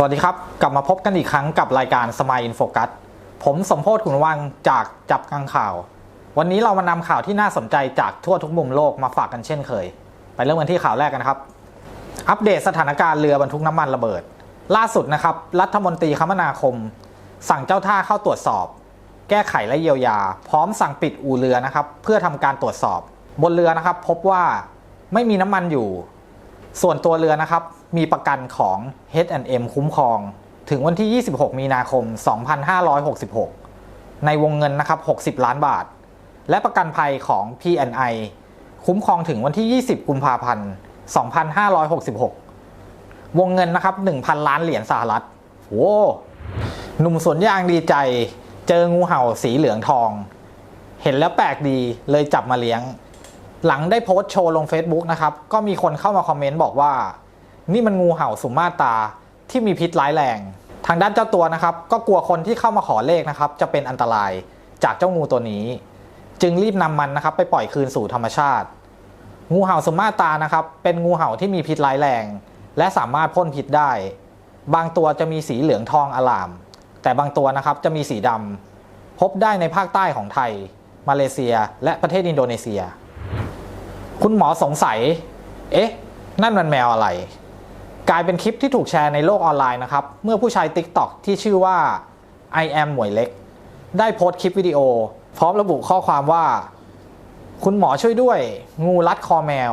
สวัสดีครับ กลับมาพบกันอีกครั้งกับรายการสม i ยอินโฟกัสผมสมโพศขุนวังจากจับกังข่าว วันนี้เรามานำข่าวที่น่าสนใจจากทั่วทุกมุมโลกมาฝากกันเช่นเคย ไปเริ่มกันที่ข่าวแรกกันครับ อัปเดตสถานการณ์เรือบรรทุกน้ำมันระเบิด ล่าสุดนะครับ รัฐมนตรีคมนาคม สั่งเจ้าท่าเข้าตรวจสอบ แก้ไขและเยียวยา พร้อมสั่งปิดอู่เรือนะครับเพื่อทำการตรวจสอบ บนเรือนะครับ พบว่าไม่มีน้ำมันอยู่ ส่วนตัวเรือนะครับ มีประกันของ H&M คุ้มครอง ถึงวันที่ 26 มีนาคม 2566 ในวงเงินนะครับ 60 ล้านบาท และประกันภัยของ P&I คุ้มครองถึงวันที่ 20 กุมภาพันธ์ 2566 วงเงินนะครับ 1,000 ล้านเหรียญสหรัฐโว้หนุ่มสวนยางดีใจ เจองูเห่าสีเหลืองทอง เห็นแล้วแปลกดีเลยจับมาเลี้ยง หลังได้โพสต์โชว์ลง Facebook นะครับ ก็มีคนเข้ามาคอมเมนต์บอกว่า นี่มันงูเห่าสุมาตาที่มีพิษร้ายแรง ทางด้านเจ้าตัวนะครับ ก็กลัวคนที่เข้ามาขอเลขนะครับ จะเป็นอันตรายจากเจ้างูตัวนี้ จึงรีบนำมันนะครับ ไปปล่อยคืนสู่ธรรมชาติ งูเห่าสุมาตานะครับ เป็นงูเห่าที่มีพิษร้ายแรง และสามารถพ่นพิษได้ บางตัวจะมีสีเหลืองทองอลาม แต่บางตัวนะครับจะมีสีดำพบได้ในภาคใต้ของไทย มาเลเซีย และประเทศอินโดนีเซีย คุณหมอสงสัย เอ๊ะ นั่นมันแมวอะไร กลายเป็นคลิปที่ถูกแชร์ในโลกออนไลน์นะครับ เมื่อผู้ใช้ TikTok ที่ชื่อว่า I am หมวยเล็ก ได้โพสต์คลิปวิดีโอ พร้อมระบุข้อความว่า คุณหมอช่วยด้วย งูรัดคอแมว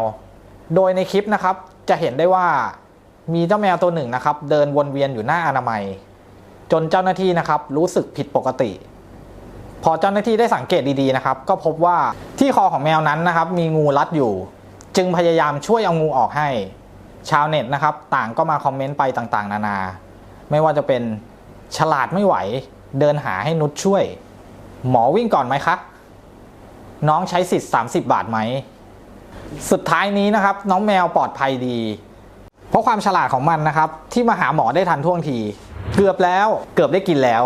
โดยในคลิปนะครับ จะเห็นได้ว่ามีเจ้าแมวตัวหนึ่งนะครับ เดินวนเวียนอยู่หน้าอนามัย จนเจ้าหน้าที่นะครับ รู้สึกผิดปกติ พอเจ้าหน้าที่ได้สังเกตดีๆนะครับ ก็พบว่าที่คอของแมวนั้นนะครับ มีงูรัดอยู่ จึงพยายามช่วยเอางูออกให้ ชาวเน็ตนะครับ ต่างก็มาคอมเมนต์ไปต่างๆ นานา ไม่ว่าจะเป็นฉลาดไม่ไหว เดินหาให้นุชช่วย หมอวิ่งก่อนไหมครับน้องใช้สิทธิ์ 30 บาทไหม สุดท้ายนี้นะครับ น้องแมวปลอดภัยดี เพราะความฉลาดของมันนะครับ ที่มาหาหมอได้ทันท่วงที เกือบแล้วเกือบได้กินแล้ว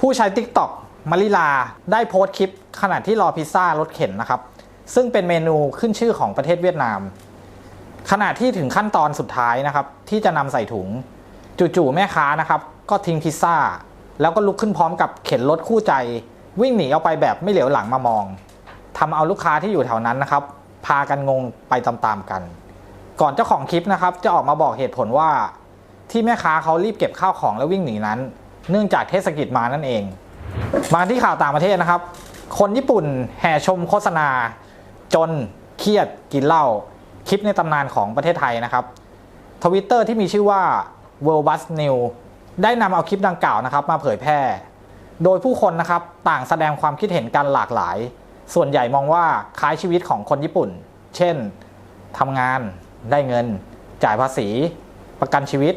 ผู้ใช้ TikTok มาริลาได้โพสต์คลิปขณะที่รอพิซซ่ารถเข็นนะครับ ซึ่งเป็นเมนูขึ้นชื่อของประเทศเวียดนาม ขณะที่ถึงขั้นตอนสุดท้ายนะครับ ที่จะนำใส่ถุง จู่ๆแม่ค้านะครับ ก็ทิ้งพิซซ่า แล้วก็ลุกขึ้นพร้อมกับเข็นรถคู่ใจ วิ่งหนีออกไปแบบไม่เหลียวหลังมามองทำเอาลูกค้าที่อยู่แถวนั้นนะครับ พากันงงไปตามๆกัน ก่อนเจ้าของคลิปนะครับ จะออกมาบอกเหตุผลว่า ที่แม่ค้าเขารีบเก็บข้าวของแล้ววิ่งหนีนั้น เนื่องจากเทศกิจมานั่นเอง มาที่ข่าวต่างประเทศนะครับ คนญี่ปุ่นแห่ชมโฆษณา จนเครียดกินเหล้า คลิปในตำนานของประเทศไทยนะครับทวิตเตอร์ที่มีชื่อว่า World Bus news ได้นำเอาคลิปดังกล่าวนะครับมาเผยแพร่ โดยผู้คนนะครับต่างแสดงความคิดเห็นกันหลากหลาย ส่วนใหญ่มองว่าคล้ายชีวิตของคนญี่ปุ่น เช่นทำงานได้เงิน จ่ายภาษี ประกันชีวิต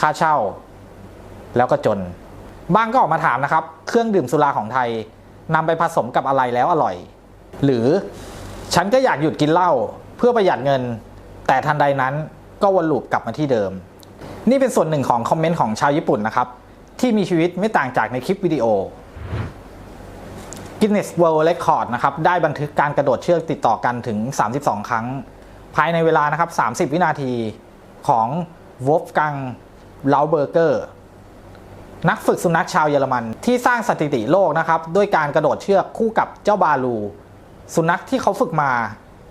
ค่าเช่า แล้วก็จน บ้างก็ออกมาถามนะครับ เครื่องดื่มสุราของไทยนำไปผสมกับอะไรแล้วอร่อย หรือฉันก็อยากหยุดกินเหล้า เพื่อประหยัดเงิน แต่ทันใดนั้นก็วนลูปกลับมาที่เดิม นี่เป็นส่วนหนึ่งของคอมเมนต์ของชาวญี่ปุ่นนะครับ ที่มีชีวิตไม่ต่างจากในคลิปวิดีโอ Guinness World Record นะครับได้บันทึกการกระโดดเชือกติดต่อกันถึง 32 ครั้ง ภายในเวลานะครับ 30 วินาทีของ Wolfgang Lauberger นักฝึกสุนัขชาวเยอรมันที่สร้างสถิติโลกนะครับ ด้วยการกระโดดเชือกคู่กับเจ้าบาลู สุนัขที่เขาฝึกมา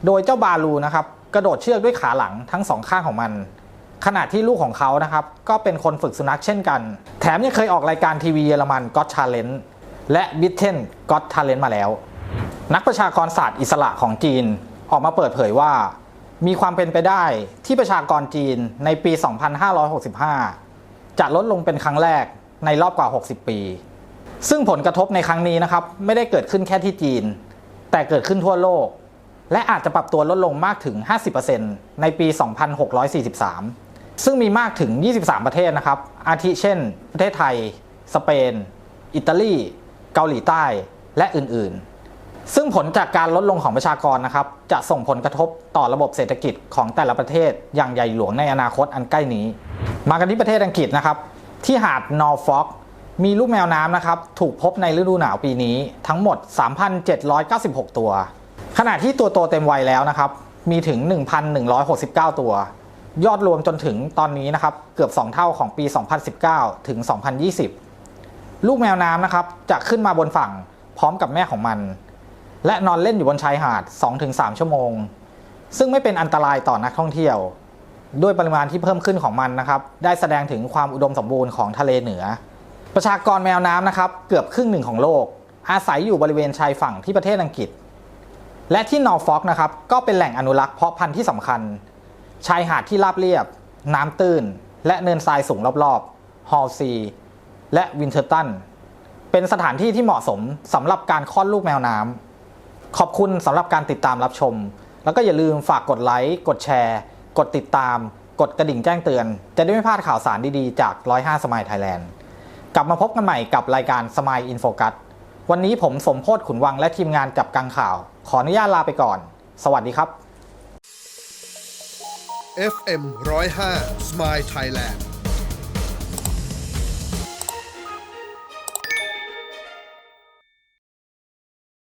โดยเจ้าบาลูนะครับกระโดดเชือกด้วยขาหลังทั้งสองข้างของมัน ขณะที่ลูกของเขานะครับก็เป็นคนฝึกสุนัขเช่นกัน แถมยังเคยออกรายการทีวีเยอรมัน Got Talent และ Britain Got Talent มาแล้ว นักประชากรศาสตร์อิสระของจีนออกมาเปิดเผยว่า มีความเป็นไปได้ที่ประชากรจีนในปี 2565 จะลดลงเป็นครั้งแรกในรอบกว่า 60 ปี ซึ่งผลกระทบในครั้งนี้นะครับไม่ได้เกิดขึ้นแค่ที่จีน แต่เกิดขึ้นทั่วโลก และอาจจะปรับตัวลดลงมากถึง 50%ในปี 2643 ซึ่งมีมากถึง 23 ประเทศนะครับ อาทิเช่น ประเทศไทย สเปน อิตาลี เกาหลีใต้ และอื่นๆ ซึ่งผลจากการลดลงของประชากรนะครับ จะส่งผลกระทบต่อระบบเศรษฐกิจของแต่ละประเทศอย่างใหญ่หลวงในอนาคตอันใกล้นี้ มากันที่ประเทศอังกฤษนะครับ ที่หาดนอร์ฟอกมีลูกแมวน้ำนะครับ ถูกพบในฤดูหนาวปีนี้ทั้งหมด 3,796 ตัว ขณะที่ตัวโตเต็มวัยแล้วนะครับ มีถึง 1,169 ตัว ยอดรวมจนถึงตอนนี้นะครับเกือบ 2 เท่าของปี 2019 ถึง 2020 ลูกแมวน้ำนะครับจะขึ้นมาบนฝั่งพร้อมกับแม่ของมัน และนอนเล่นอยู่บนชายหาด 2-3 ชั่วโมง ซึ่งไม่เป็นอันตรายต่อนักท่องเที่ยว ด้วยปริมาณที่เพิ่มขึ้นของมันนะครับ ได้แสดงถึงความอุดมสมบูรณ์ของทะเลเหนือ ประชากรแมวน้ำนะครับเกือบครึ่งหนึ่งของโลก อาศัยอยู่บริเวณชายฝั่งที่ประเทศอังกฤษ และที่นอร์ฟอกนะครับก็เป็นแหล่งอนุรักษ์เพาะพันธุ์ที่สำคัญ ชายหาดที่ราบเรียบ น้ำตื้น และเนินทรายสูงรอบๆ ฮอลซี และวินเทอร์ตัน เป็นสถานที่ที่เหมาะสมสำหรับการคลอดลูกแมวน้ำขอบคุณสำหรับการติดตามรับชม แล้วก็อย่าลืมฝากกดไลค์ กดแชร์ กดติดตาม กดกระดิ่งแจ้งเตือน จะได้ไม่พลาดข่าวสารดีๆ จาก 105 สมายไทยแลนด์ กลับมาพบกันใหม่กับรายการสมายอินโฟกัส วันนี้ผมสมโพศขุนวังและทีมงานกับกังข่าว ขออนุญาตลาไปก่อน สวัสดีครับ FM 105 Smile Thailand